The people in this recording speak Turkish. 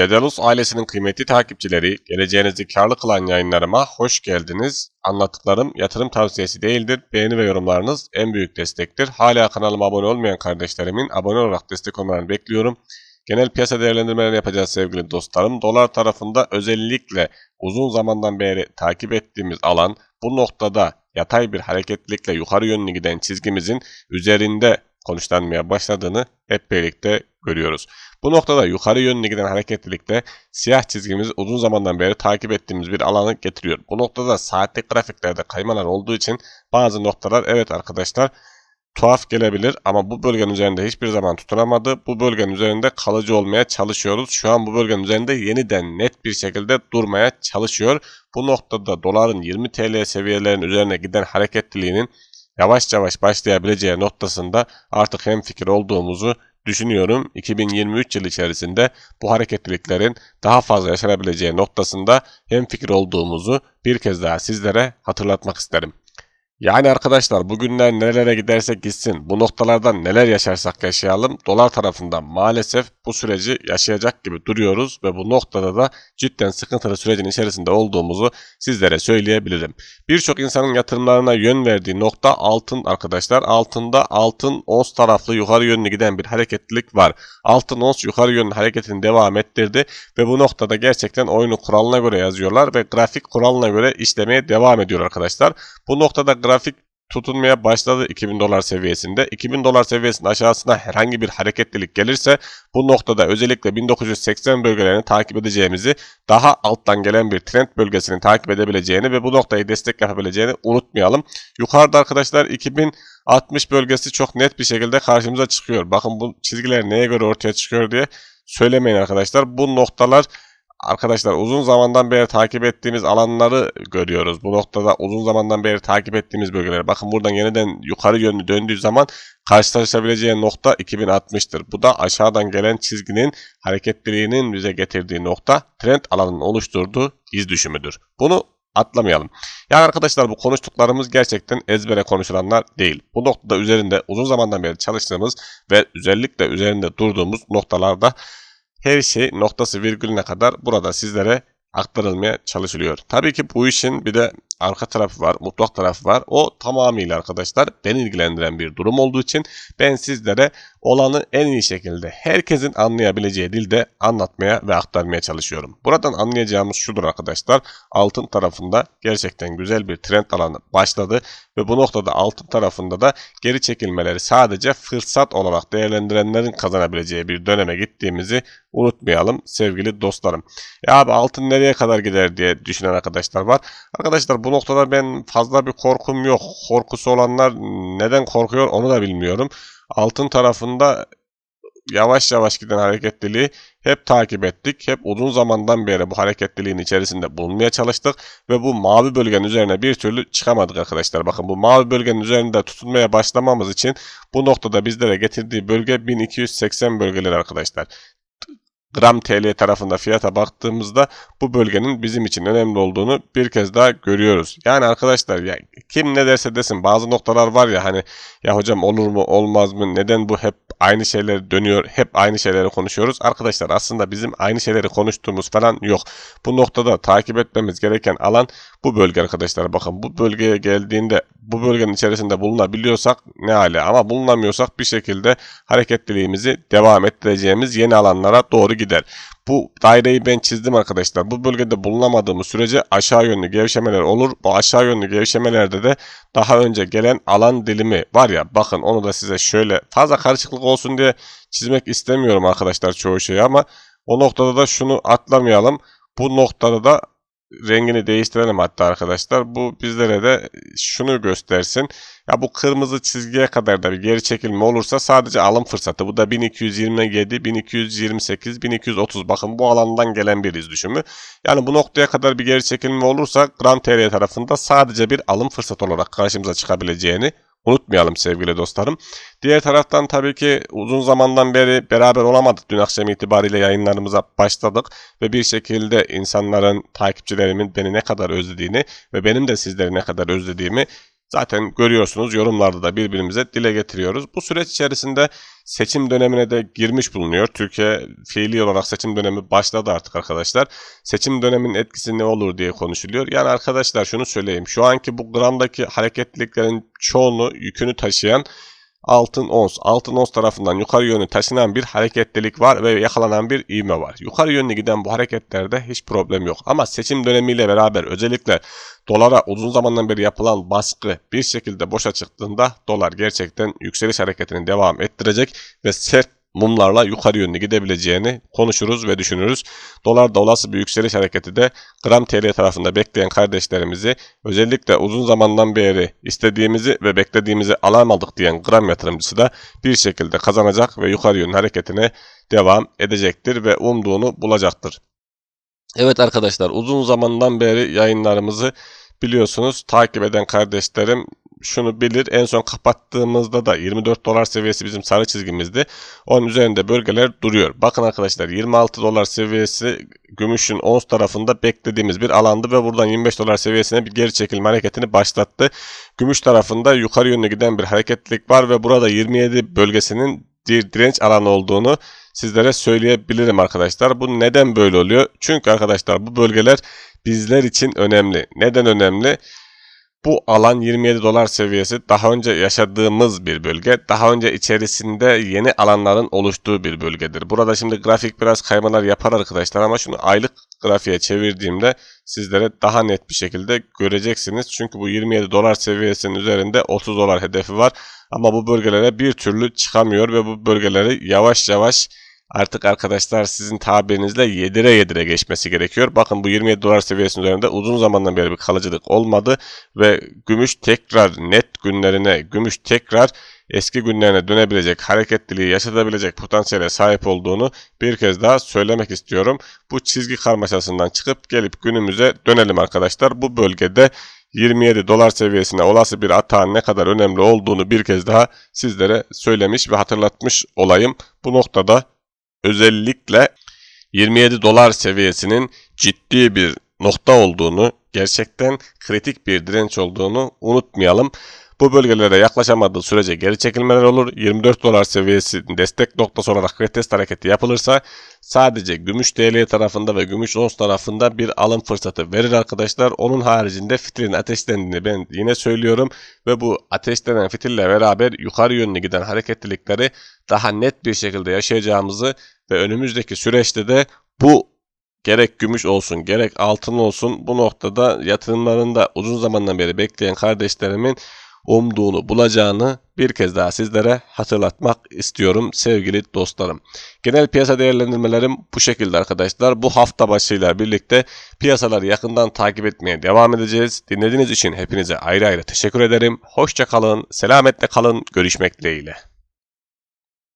Dedalus ailesinin kıymetli takipçileri, geleceğinizi karlı kılan yayınlarıma hoş geldiniz. Anlattıklarım yatırım tavsiyesi değildir. Beğeni ve yorumlarınız en büyük destektir. Hala kanalıma abone olmayan kardeşlerimin abone olarak destek olmalarını bekliyorum. Genel piyasa değerlendirmeleri yapacağız sevgili dostlarım. Dolar tarafında özellikle uzun zamandan beri takip ettiğimiz alan bu noktada yatay bir hareketlilikle yukarı yönlü giden çizgimizin üzerinde konuşlanmaya başladığını hep birlikte görüyoruz. Bu noktada yukarı yönlü giden hareketlilikte siyah çizgimiz uzun zamandan beri takip ettiğimiz bir alanı getiriyor. Bu noktada saatlik grafiklerde kaymalar olduğu için bazı noktalar evet arkadaşlar tuhaf gelebilir ama bu bölgenin üzerinde hiçbir zaman tutunamadı. Bu bölgenin üzerinde kalıcı olmaya çalışıyoruz. Şu an bu bölgenin üzerinde yeniden net bir şekilde durmaya çalışıyor. Bu noktada doların 20 TL seviyelerinin üzerine giden hareketliliğinin yavaş yavaş başlayabileceği noktasında artık hemfikir olduğumuzu düşünüyorum. 2023 yıl içerisinde bu hareketliliklerin daha fazla yaşanabileceği noktasında hemfikir olduğumuzu bir kez daha sizlere hatırlatmak isterim. Yani arkadaşlar bugünler nerelere gidersek gitsin, bu noktalardan neler yaşarsak yaşayalım, dolar tarafından maalesef bu süreci yaşayacak gibi duruyoruz ve bu noktada da cidden sıkıntılı sürecin içerisinde olduğumuzu sizlere söyleyebilirim. Birçok insanın yatırımlarına yön verdiği nokta altın arkadaşlar. Altında altın ons taraflı yukarı yönlü giden bir hareketlilik var. Altın ons yukarı yönlü hareketini devam ettirdi ve bu noktada gerçekten oyunu kuralına göre yazıyorlar ve grafik kuralına göre işlemeye devam ediyor arkadaşlar. Bu noktada tutunmaya başladı 2000 dolar seviyesinde. 2000 dolar seviyesinin aşağısına herhangi bir hareketlilik gelirse bu noktada özellikle 1980 bölgelerini takip edeceğimizi, daha alttan gelen bir trend bölgesini takip edebileceğini ve bu noktayı destek yapabileceğini unutmayalım. Yukarıda arkadaşlar 2060 bölgesi çok net bir şekilde karşımıza çıkıyor. Bakın bu çizgiler neye göre ortaya çıkıyor diye söylemeyin arkadaşlar. Bu noktalar Arkadaşlar uzun zamandan beri takip ettiğimiz alanları görüyoruz. Bu noktada uzun zamandan beri takip ettiğimiz bölgeler. Bakın buradan yeniden yukarı yönlü döndüğü zaman karşılaşabileceği nokta 2060'tır. Bu da aşağıdan gelen çizginin hareketliliğinin bize getirdiği nokta trend alanının oluşturduğu iz düşümüdür. Bunu atlamayalım. Yani arkadaşlar bu konuştuklarımız gerçekten ezbere konuşulanlar değil. Bu noktada üzerinde uzun zamandan beri çalıştığımız ve özellikle üzerinde durduğumuz noktalarda her şey noktası virgülüne kadar burada sizlere aktarılmaya çalışılıyor. Tabii ki bu işin bir de arka tarafı var, mutlak tarafı var. O tamamıyla arkadaşlar beni ilgilendiren bir durum olduğu için ben sizlere olanı en iyi şekilde herkesin anlayabileceği dilde anlatmaya ve aktarmaya çalışıyorum. Buradan anlayacağımız şudur arkadaşlar. Altın tarafında gerçekten güzel bir trend alanı başladı ve bu noktada altın tarafında da geri çekilmeleri sadece fırsat olarak değerlendirenlerin kazanabileceği bir döneme gittiğimizi unutmayalım sevgili dostlarım. Ya abi altın nereye kadar gider diye düşünen arkadaşlar var. Arkadaşlar bu noktada ben fazla bir korkum yok. Korkusu olanlar neden korkuyor onu da bilmiyorum. Altın tarafında yavaş yavaş giden hareketliliği hep takip ettik. Hep uzun zamandan beri bu hareketliliğin içerisinde bulunmaya çalıştık. Ve bu mavi bölgenin üzerine bir türlü çıkamadık arkadaşlar. Bakın bu mavi bölgenin üzerinde tutunmaya başlamamız için bu noktada bizlere getirdiği bölge 1280 bölgeleri arkadaşlar gram TL tarafında fiyata baktığımızda bu bölgenin bizim için önemli olduğunu bir kez daha görüyoruz. Yani arkadaşlar ya kim ne derse desin bazı noktalar var ya hani ya hocam olur mu olmaz mı neden bu hep aynı şeyler dönüyor hep aynı şeyleri konuşuyoruz. Arkadaşlar aslında bizim aynı şeyleri konuştuğumuz falan yok. Bu noktada takip etmemiz gereken alan bu bölge arkadaşlar. Bakın bu bölgeye geldiğinde bu bölgenin içerisinde bulunabiliyorsak ne hale ama bulunamıyorsak bir şekilde hareketliliğimizi devam ettireceğimiz yeni alanlara doğru gider. Bu daireyi ben çizdim arkadaşlar. Bu bölgede bulunamadığımız sürece aşağı yönlü gevşemeler olur. Bu aşağı yönlü gevşemelerde de daha önce gelen alan dilimi var ya bakın onu da size şöyle fazla karışıklık olsun diye çizmek istemiyorum arkadaşlar çoğu şeyi ama o noktada da şunu atlamayalım. Bu noktada da rengini değiştirelim hatta arkadaşlar. Bu bizlere de şunu göstersin. Ya bu kırmızı çizgiye kadar da bir geri çekilme olursa sadece alım fırsatı. Bu da 1227, 1228, 1230. Bakın bu alandan gelen bir iz düşümü. Yani bu noktaya kadar bir geri çekilme olursa Gram TL tarafında sadece bir alım fırsatı olarak karşımıza çıkabileceğini unutmayalım sevgili dostlarım. Diğer taraftan tabii ki uzun zamandan beri beraber olamadık. Dün akşam itibariyle yayınlarımıza başladık ve bir şekilde insanların, takipçilerimin beni ne kadar özlediğini ve benim de sizleri ne kadar özlediğimi Zaten görüyorsunuz yorumlarda da birbirimize dile getiriyoruz. Bu süreç içerisinde seçim dönemine de girmiş bulunuyor. Türkiye fiili olarak seçim dönemi başladı artık arkadaşlar. Seçim döneminin etkisi ne olur diye konuşuluyor. Yani arkadaşlar şunu söyleyeyim. Şu anki bu gramdaki hareketliliklerin çoğunu yükünü taşıyan altın ons. Altın ons tarafından yukarı yönlü taşınan bir hareketlilik var ve yakalanan bir ivme var. Yukarı yönlü giden bu hareketlerde hiç problem yok. Ama seçim dönemiyle beraber özellikle dolara uzun zamandan beri yapılan baskı bir şekilde boşa çıktığında dolar gerçekten yükseliş hareketini devam ettirecek ve sert mumlarla yukarı yönlü gidebileceğini konuşuruz ve düşünürüz. Dolarda olası bir yükseliş hareketi de gram TL tarafında bekleyen kardeşlerimizi özellikle uzun zamandan beri istediğimizi ve beklediğimizi alamadık diyen gram yatırımcısı da bir şekilde kazanacak ve yukarı yönlü hareketine devam edecektir ve umduğunu bulacaktır. Evet arkadaşlar uzun zamandan beri yayınlarımızı biliyorsunuz takip eden kardeşlerim şunu bilir. En son kapattığımızda da 24 dolar seviyesi bizim sarı çizgimizdi. Onun üzerinde bölgeler duruyor. Bakın arkadaşlar 26 dolar seviyesi gümüşün ons tarafında beklediğimiz bir alandı ve buradan 25 dolar seviyesine bir geri çekilme hareketini başlattı. Gümüş tarafında yukarı yönlü giden bir hareketlilik var ve burada 27 bölgesinin direnç alanı olduğunu sizlere söyleyebilirim arkadaşlar. Bu neden böyle oluyor? Çünkü arkadaşlar bu bölgeler bizler için önemli. Neden önemli? Bu alan 27 dolar seviyesi daha önce yaşadığımız bir bölge. Daha önce içerisinde yeni alanların oluştuğu bir bölgedir. Burada şimdi grafik biraz kaymalar yapar arkadaşlar ama şunu aylık grafiğe çevirdiğimde sizlere daha net bir şekilde göreceksiniz. Çünkü bu 27 dolar seviyesinin üzerinde 30 dolar hedefi var. Ama bu bölgelere bir türlü çıkamıyor ve bu bölgeleri yavaş yavaş artık arkadaşlar sizin tabirinizle yedire yedire geçmesi gerekiyor. Bakın bu 27 dolar seviyesinin üzerinde uzun zamandan beri bir kalıcılık olmadı ve gümüş tekrar net günlerine, gümüş tekrar eski günlerine dönebilecek, hareketliliği yaşatabilecek potansiyele sahip olduğunu bir kez daha söylemek istiyorum. Bu çizgi karmaşasından çıkıp gelip günümüze dönelim arkadaşlar. Bu bölgede 27 dolar seviyesine olası bir atağın ne kadar önemli olduğunu bir kez daha sizlere söylemiş ve hatırlatmış olayım. Bu noktada özellikle 27 dolar seviyesinin ciddi bir nokta olduğunu, gerçekten kritik bir direnç olduğunu unutmayalım. Bu bölgelere yaklaşamadığı sürece geri çekilmeler olur. 24 dolar seviyesi destek noktası olarak retest hareketi yapılırsa sadece gümüş TL tarafında ve gümüş ons tarafında bir alım fırsatı verir arkadaşlar. Onun haricinde fitilin ateşlendiğini ben yine söylüyorum ve bu ateşlenen fitille beraber yukarı yönlü giden hareketlilikleri daha net bir şekilde yaşayacağımızı ve önümüzdeki süreçte de bu gerek gümüş olsun gerek altın olsun bu noktada yatırımlarında uzun zamandan beri bekleyen kardeşlerimin umduğunu bulacağını bir kez daha sizlere hatırlatmak istiyorum sevgili dostlarım. Genel piyasa değerlendirmelerim bu şekilde arkadaşlar. Bu hafta başıyla birlikte piyasaları yakından takip etmeye devam edeceğiz. Dinlediğiniz için hepinize ayrı ayrı teşekkür ederim. Hoşça kalın, selametle kalın, görüşmek dileğiyle.